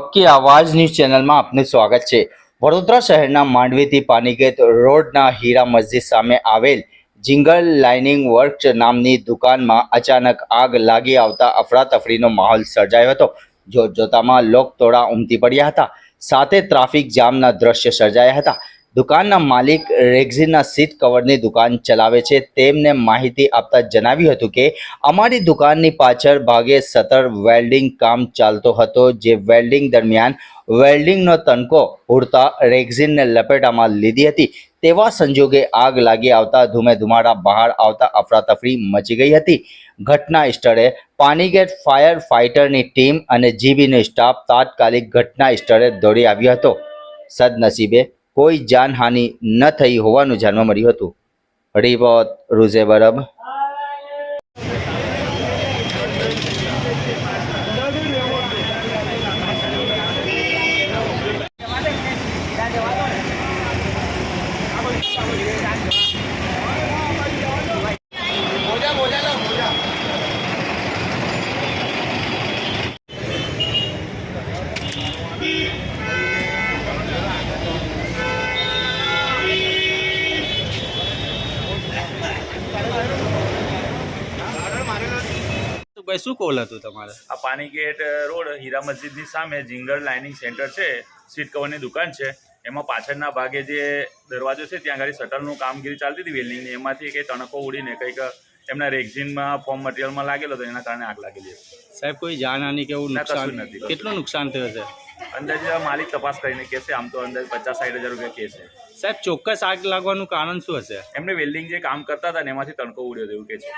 કી આવાજ ન્યૂઝ ચેનલમાં આપનું સ્વાગત છે. વડોદરા શહેરના માંડવીથી પાનીગેટ રોડના હીરા મસ્જિદ સામે આવેલ જિંગલ લાઇનિંગ વર્ક નામની દુકાનમાં અચાનક આગ લાગી આવતા અફરાતફરીનો માહોલ સર્જાયો હતો. જોતજોતામાં જોતામાં લોકટોળા ઉમટી પડ્યા હતા. સાથે ટ્રાફિક જામના દ્રશ્ય સર્જાયા હતા. દુકાનના માલિક રેક્ઝિનના સીટ કવરની દુકાન ચલાવે છે. તેમને માહિતી આપતા જણાવ્યું હતું કે, અમારી દુકાનની પાછળ ભાગે સતર વેલ્ડિંગ કામ ચાલતો હતો, જે વેલ્ડિંગ દરમિયાન વેલ્ડિંગનો તણકો ઉડતા રેક્ઝિનને લપેટામાં લીધી હતી. તેવા સંજોગે આગ લાગી આવતા ધૂમે ધુમાડા બહાર આવતા અફરાતફરી મચી ગઈ હતી. ઘટના સ્થળે પાનીગેટ ફાયર ફાઇટરની ટીમ અને જીબીનો સ્ટાફ તાત્કાલિક ઘટના સ્થળે દોડી આવ્યો હતો. સદનસીબે કોઈ જાનહાનિ ન થઈ હોવાનું જાણવા મળ્યું હતું. રિપોર્ટ રૂઝે બરબ ભાઈ શું કોલ હતું તમારે? આ પાનીગેટ રોડ હીરા મસ્જિદની સામે જિંગર લાઇનિંગ સેન્ટર છે સીટ કવરની દુકાન છે. એમાં પાછળના ભાગે જે દરવાજો છે ત્યાં આગળ શટલનું કામગીરી ચાલતી હતી વેલ્ડિંગની એમાંથી કંઈ તણકો ઉડીને કંઈક એમના રેક્ઝિનમાં ફોર્મ મટીરિયલમાં લાગેલો હતો એના કારણે આગ લાગેલી સાહેબ કોઈ જાનહાની કે એવું નુકસાન? નથી, કેટલું નુકસાન થયું છે? અંદાજે માલિક તપાસ કરીને કહેશે આમ તો અંદાજે પચાસ સાઠ હજાર રૂપિયા કહેશે સાહેબ ચોક્કસ આગ લાગવાનું કારણ શું હશે? એમને વેલ્ડિંગ જે કામ કરતા હતા ને એમાંથી તણકો ઉડ્યો એવું કે છે.